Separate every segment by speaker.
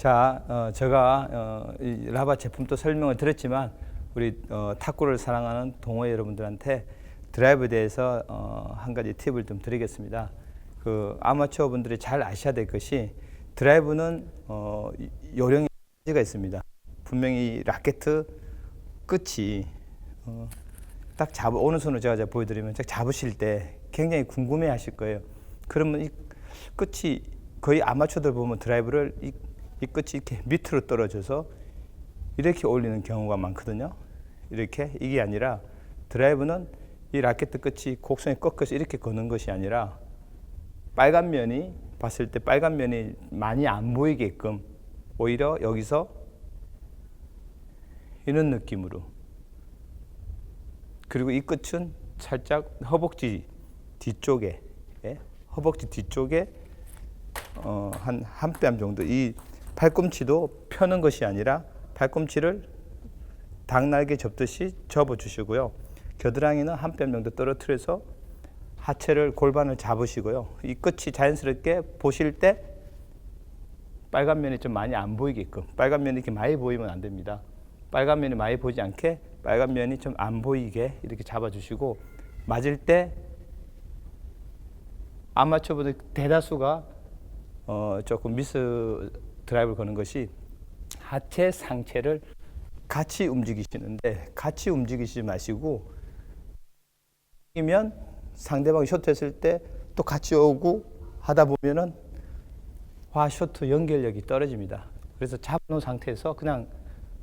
Speaker 1: 자, 어, 제가 어, 이 라바 제품도 설명을 드렸지만 우리 어, 탁구를 사랑하는 동호회 여러분들한테 드라이브에 대해서 어, 한 가지 팁을 좀 드리겠습니다. 그 아마추어 분들이 잘 아셔야 될 것이 드라이브는 어, 이- 요령이 가지가 있습니다. 분명히 라켓 끝이 어, 딱 잡, 어느 손으로 제가 제가 보여드리면 딱 잡으실 때 굉장히 궁금해 하실 거예요. 그러면 이 끝이 거의 아마추어들 보면 드라이브를 이, 이 끝이 이렇게 밑으로 떨어져서 이렇게 올리는 경우가 많거든요. 이렇게 이게 아니라 드라이브는 이 라켓 끝이 곡선에 꺾어서 이렇게 거는 것이 아니라 빨간 면이 봤을 때 빨간 면이 많이 안 보이게끔 오히려 여기서 이런 느낌으로 그리고 이 끝은 살짝 허벅지 뒤쪽에 예? 허벅지 뒤쪽에 어, 한한뼘 정도 이 팔꿈치도 펴는 것이 아니라 팔꿈치를 닭날개 접듯이 접어 주시고요. 겨드랑이는 한 뼘 정도 떨어뜨려서 하체를 골반을 잡으시고요. 이 끝이 자연스럽게 보실 때 빨간 면이 좀 많이 안 보이게끔 빨간 면이 이렇게 많이 보이면 안 됩니다. 빨간 면이 많이 보이지 않게 빨간 면이 좀 안 보이게 이렇게 잡아주시고 맞을 때 아마추어분들 대다수가 어 조금 미스 드라이브를 거는 것이 하체 상체를 같이 움직이시는데 같이 움직이시지 마시고 이면 상대방이 쇼트했을 때 또 같이 오고 하다 보면은 화 쇼트 연결력이 떨어집니다. 그래서 잡아놓은 상태에서 그냥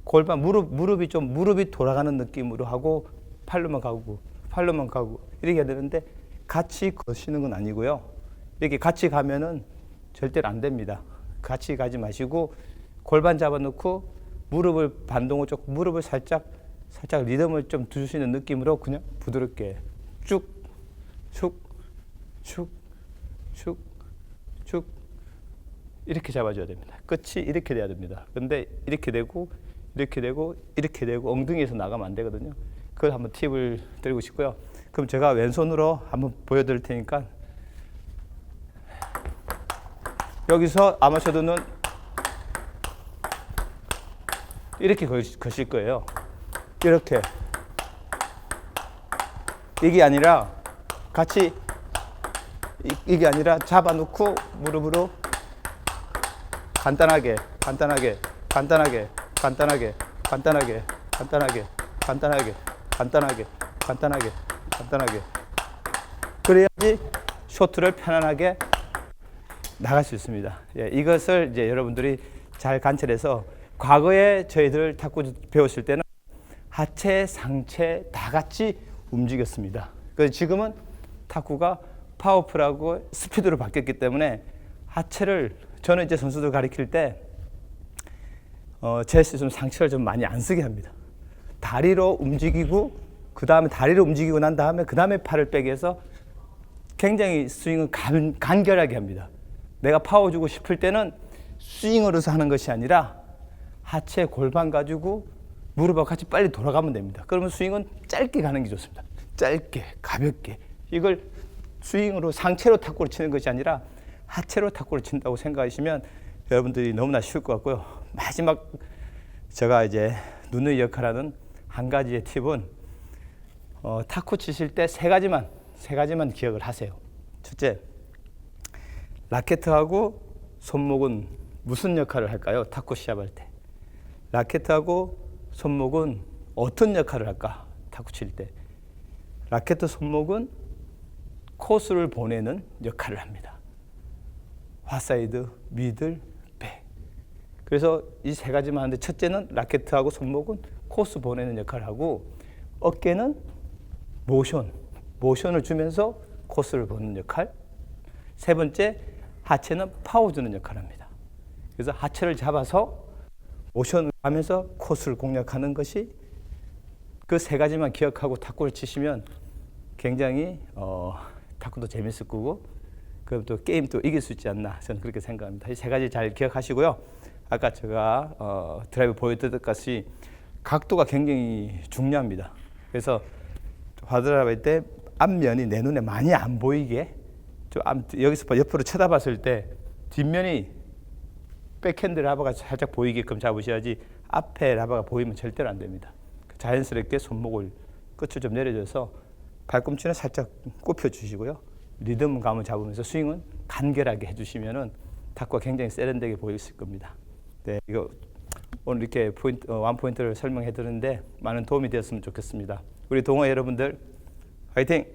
Speaker 1: 골반 무릎 무릎이 좀 무릎이 돌아가는 느낌으로 하고 팔로만 가고 팔로만 가고 이렇게 해야 되는데 같이 거시는 건 아니고요. 이렇게 같이 가면은 절대로 안 됩니다. 같이 가지 마시고 골반 잡아놓고 무릎을 반동을 조금 무릎을 살짝 살짝 리듬을 좀 주시는 느낌으로 그냥 부드럽게 쭉 쭉 쭉 쭉 쭉 이렇게 잡아줘야 됩니다. 끝이 이렇게 돼야 됩니다. 근데 이렇게 되고 이렇게 되고 이렇게 되고 엉덩이에서 나가면 안 되거든요. 그걸 한번 팁을 드리고 싶고요. 그럼 제가 왼손으로 한번 보여드릴 테니까 여기서 아마추어들은 이렇게 거- 거실 거예요. 이렇게 이게 아니라 같이 이- 이게 아니라 잡아놓고 무릎으로 간단하게 간단하게 간단하게 간단하게 간단하게 간단하게 간단하게 간단하게 간단하게 간단하게 그래야지 쇼트를 편안하게 나갈 수 있습니다. 예, 이것을 이제 여러분들이 잘 관찰해서 과거에 저희들 탁구 배웠을 때는 하체, 상체 다 같이 움직였습니다. 그래서 지금은 탁구가 파워풀하고 스피드로 바뀌었기 때문에 하체를 저는 이제 선수들 가르칠 때 어, 제 시즌 상체를 좀 많이 안 쓰게 합니다. 다리로 움직이고 그 다음에 다리로 움직이고 난 다음에 그 다음에 팔을 빼게 해서 굉장히 스윙을 간, 간결하게 합니다. 내가 파워 주고 싶을 때는 스윙으로서 하는 것이 아니라 하체 골반 가지고 무릎하고 같이 빨리 돌아가면 됩니다. 그러면 스윙은 짧게 가는 게 좋습니다. 짧게, 가볍게. 이걸 스윙으로 상체로 탁구를 치는 것이 아니라 하체로 탁구를 친다고 생각하시면 여러분들이 너무나 쉬울 것 같고요. 마지막 제가 이제 누누이 역할하는 한 가지의 팁은 어, 탁구 치실 때 세 가지만 세 가지만 기억을 하세요. 첫째, 라켓하고 손목은 무슨 역할을 할까요? 탁구 시합할 때. 라켓하고 손목은 어떤 역할을 할까? 탁구 칠 때. 라켓 손목은 코스를 보내는 역할을 합니다. 화사이드, 미들, 백. 그래서 이 세 가지만 하는데 첫째는 라켓하고 손목은 코스 보내는 역할을 하고 어깨는 모션, 모션을 주면서 코스를 보는 역할. 세 번째, 하체는 파워 주는 역할을 합니다. 그래서 하체를 잡아서 모션을 하면서 코스를 공략하는 것이 그 세 가지만 기억하고 탁구를 치시면 굉장히 어, 탁구도 재밌을 거고 그럼 또 게임 또 이길 수 있지 않나 저는 그렇게 생각합니다. 이 세 가지 잘 기억하시고요. 아까 제가 어, 드라이브 보여드렸듯이 같이 각도가 굉장히 중요합니다. 그래서 화드라이브 할때 앞면이 내 눈에 많이 안 보이게 좀 앞, 여기서 봐- 옆으로 쳐다봤을 때 뒷면이 백핸드 라바가 살짝 보이게끔 잡으셔야지 앞에 라바가 보이면 절대로 안 됩니다. 자연스럽게 손목을 끝을 좀 내려줘서 발꿈치는 살짝 굽혀 주시고요. 리듬감을 잡으면서 스윙은 간결하게 해주시면은 탁구가 굉장히 세련되게 보일 겁니다. 네, 이거 오늘 이렇게 포인트, 어, 원 포인트를 설명해 드렸는데 많은 도움이 되었으면 좋겠습니다. 우리 동호 여러분들 화이팅!